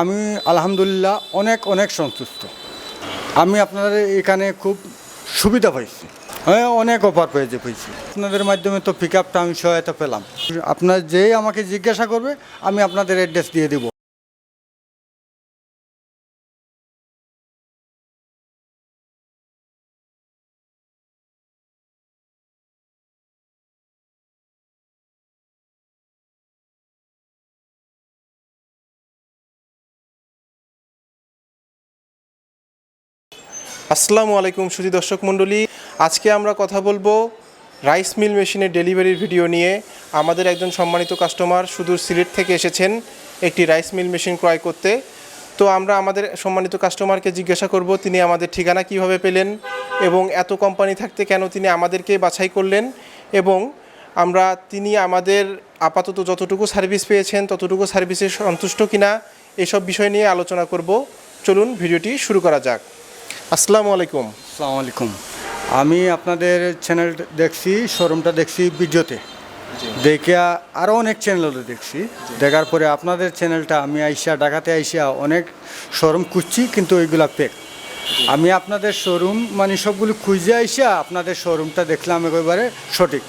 আমি আলহামদুলিল্লাহ অনেক অনেক সন্তুষ্ট। আমি আপনাদের এখানে খুব সুবিধা পাইছি। হ্যাঁ অনেক অফার পেয়েছে, পেয়েছি। আপনাদের মাধ্যমে তো পিক আপটা আমি সহায়তা পেলাম। আপনার যেই আমাকে জিজ্ঞাসা করবে, আমি আপনাদের অ্যাড্রেস দিয়ে দিব। আসসালামু আলাইকুম সুধী দর্শক মণ্ডলী। আজকে আমরা কথা বলব রাইস মিল মেশিনের ডেলিভারির ভিডিও নিয়ে। আমাদের একজন সম্মানিত কাস্টমার সুদূর সিলেট থেকে এসেছেন একটি রাইস মিল মেশিন ক্রয় করতে। তো আমরা আমাদের সম্মানিত কাস্টমারকে জিজ্ঞাসা করব, তিনি আমাদের ঠিকানা কীভাবে পেলেন এবং এত কোম্পানি থাকতে কেন তিনি আমাদেরকে বাছাই করলেন এবং আমরা তিনি আমাদের আপাতত যতটুকু সার্ভিস পেয়েছেন, ততটুকু সার্ভিসে সন্তুষ্ট কিনা, এসব বিষয় নিয়ে আলোচনা করব। চলুন ভিডিওটি শুরু করা যাক। আসসালামু আলাইকুম। আসসালামু আলাইকুম। আমি আপনাদের চ্যানেল দেখছি শোরুমটা দেখছি ভিডিওতে। দেখে আরও অনেক চ্যানেলও দেখছি। দেখার পরে আপনাদের চ্যানেলটা আমি আইসা ঢাকাতে আইসা অনেক শোরুম খুঁজছি কিন্তু ওইগুলা পেক আমি আপনাদের শোরুম মানে সবগুলো খুঁজে আইসা আপনাদের শোরুমটা দেখলাম একেবারে সঠিক।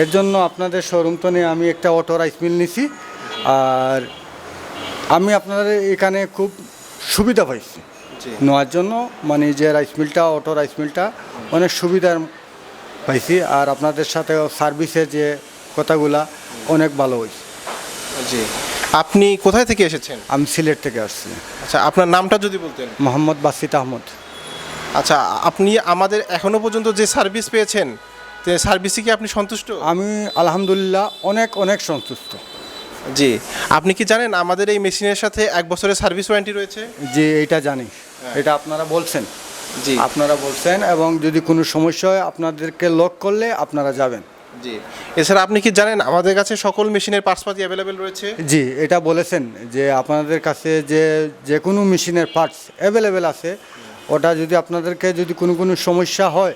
এর জন্য আপনাদের শোরুম তো নিয়ে আমি একটা অটো রাইস মিল নিছি আর আমি আপনাদের এখানে খুব সুবিধা পাইছি। নেওয়ার জন্য মানে যে রাইস মিলটা অটো রাইস মিলটা অনেক সুবিধার পাইছি আর আপনাদের সাথে সার্ভিসের যে কথাগুলা অনেক ভালো হয়েছে জি। আপনি কোথায় থেকে এসেছেন? আমি সিলেট থেকে আসছি। আচ্ছা আপনার নামটা যদি বলতেন। মোহাম্মদ বাসিত আহমদ। আচ্ছা আপনি আমাদের এখনও পর্যন্ত যে সার্ভিস পেয়েছেন যে সার্ভিসে কি আপনি সন্তুষ্ট? আমি আলহামদুলিল্লাহ অনেক অনেক সন্তুষ্ট। জি। আপনি কি জানেন আমাদের এই মেশিনের সাথে এক বছরের সার্ভিস ওয়ারেন্টি রয়েছে? যে এটা জানি। এটা আপনারা বলছেন। জি। আপনারা বলছেন এবং যদি কোনো সমস্যা হয় আপনাদেরকে লক করলে আপনারা যাবেন। জি। এছাড়া আপনি কি জানেন আমাদের কাছে সকল মেশিনের পার্টসপাতি অ্যাভেলেবেল রয়েছে? জি এটা বলেছেন যে আপনাদের কাছে যে যে কোনো মেশিনের পার্টস অ্যাভেলেবেল আছে ওটা যদি আপনাদেরকে যদি কোনো কোনো সমস্যা হয়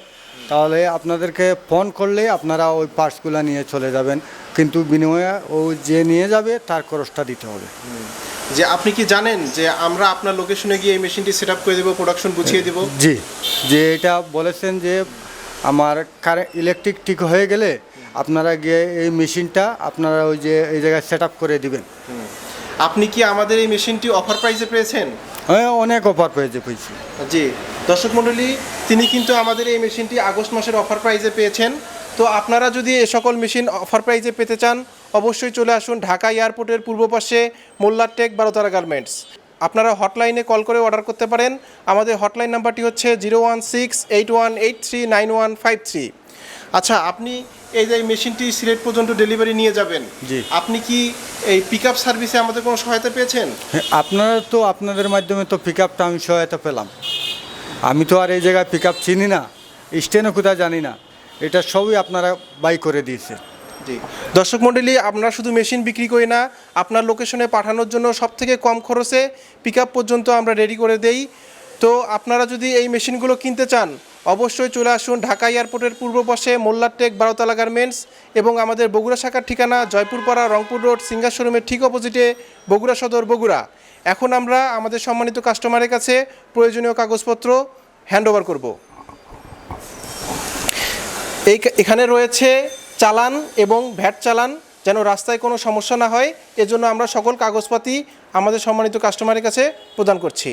তাহলে আপনাদেরকে ফোন করলে আপনারা ওই পার্টসগুলো নিয়ে চলে যাবেন। কিন্তু বিনিময়ে ও যে নিয়ে যাবে তার খরচটা দিতে হবে। যে আপনি কি জানেন যে আমরা আপনার লোকেশনে গিয়ে এই মেশিনটি সেট আপ করে দেবো প্রোডাকশন বুঝিয়ে দেবো? জি। যে এটা বলেছেন যে আমার কারেন্ট ইলেকট্রিক ঠিক হয়ে গেলে আপনারা গিয়ে এই মেশিনটা আপনারা ওই যে এই জায়গায় সেট আপ করে দিবেন। আপনি কি আমাদের এই মেশিনটি অফার প্রাইসে পেয়েছেন? হ্যাঁ অনেক অফার পেয়েছে, পেয়েছি। জি। দর্শক মণ্ডলী, তিনি কিন্তু আমাদের এই মেশিনটি আগস্ট মাসের অফার প্রাইজে পেয়েছেন। তো আপনারা যদি এ সকল মেশিন অফার প্রাইজে পেতে চান, অবশ্যই চলে আসুন ঢাকা এয়ারপোর্টের পূর্ব পাশে মোল্লার টেক বারোতারা গার্মেন্টস। আপনারা হটলাইনে কল করে অর্ডার করতে পারেন। আমাদের হটলাইন নাম্বারটি হচ্ছে zero one six eight one eight three nine one five three. আচ্ছা আপনি এই যে মেশিনটি সিলেট পর্যন্ত ডেলিভারি নিয়ে যাবেন জি। আপনি কি এই পিক আপ সার্ভিসে আমাদের কোনো সহায়তা পেয়েছেন? হ্যাঁ, আপনারা তো আপনাদের মাধ্যমে তো পিক আপটা আমি সহায়তা পেলাম। আমি তো আর এই জায়গায় পিক আপ চিনি না স্টেনও কোথায় জানি না। এটা সবই আপনারা বাই করে দিয়েছে জি। দর্শক মণ্ডলী আমরা শুধু মেশিন বিক্রি করি না আপনার লোকেশনে পাঠানোর জন্য সব থেকে কম খরচে পিক আপ পর্যন্ত আমরা রেডি করে দেই। তো আপনারা যদি এই মেশিনগুলো কিনতে চান অবশ্যই চলে আসুন ঢাকা এয়ারপোর্টের পূর্ব পাশে মোল্লারটেক, বারোতলা গার্মেন্টস এবং আমাদের বগুড়া শাখার ঠিকানা জয়পুরপাড়া, রংপুর রোড, সিঙ্গার শোরুমের ঠিক অপোজিটে বগুড়া সদর বগুড়া। এখন আমরা আমাদের সম্মানিত কাস্টমারের কাছে প্রয়োজনীয় কাগজপত্র হ্যান্ড ওভার করব। এই এখানে রয়েছে চালান এবং ভ্যাট চালান, যেন রাস্তায় কোনো সমস্যা না হয়, এজন্য আমরা সকল কাগজপাতি আমাদের সম্মানিত কাস্টমারের কাছে প্রদান করছি।